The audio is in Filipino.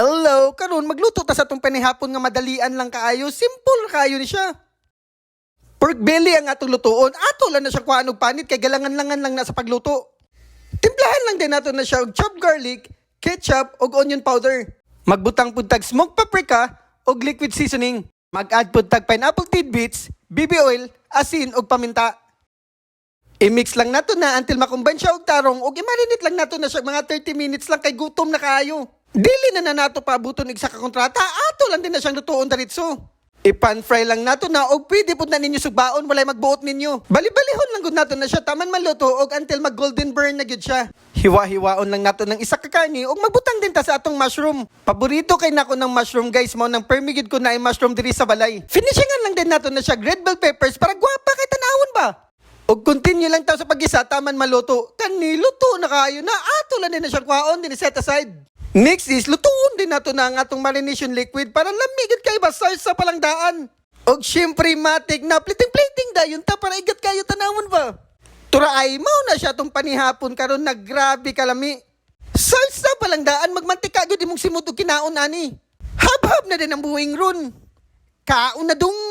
Hello, karon magluto ta sa tong panihapon nga madalian lang kaayo, simple kaayo ni siya. Pork belly ang atong lutuon, ato lang na siya kuhaan og panit kay galangan-langan lang na sa pagluto. Timplahan lang din nato na siya og chopped garlic, ketchup ug onion powder. Magbutang pud tag smoked paprika ug liquid seasoning. Mag-add pud tag pineapple tidbits, BB oil, asin ug paminta. I-mix lang nato na until makumbine siya og tarong ug i-marinate lang nato na siya mga 30 minutes lang kay gutom na kaayo. Dili na na nato pabuton og isa ka kontrata, ato lang din na siyang lutuon diretso. Ipan fry lang nato na og pwede pud na ninyo sugbaon walay magbuot ninyo. Bali-balihon lang gud nato na siya taman maluto og until mag golden burn na gyud siya. Hiwa-hiwaon lang nato ng isa ka karni og magbutang din ta sa atong mushroom. Paborito kay nako ng mushroom guys mo nang permigid ko na ay mushroom diri sa balay. Finishingan lang din nato na siya red bell peppers para gwapa kay tanawon ba. Og continue lang tayo sa pag-isa, taman maluto. Kaniluto na kayo na, ato lang din na siyang kwaon, din set aside. Next is, lutuon din nato na ang atong marination liquid para lamigid kayo basar sa palangdaan. Og syempre matik na plating-plating da yun ta para igat kayo tanawon ba. Tura ay, mao na siya tong panihapon karon na grabe kalami. Sarsa sa palangdaan, magmantika gyud imong simut og kinaon ani. Hab-hab na din ang buhing ron. Kaon na dung!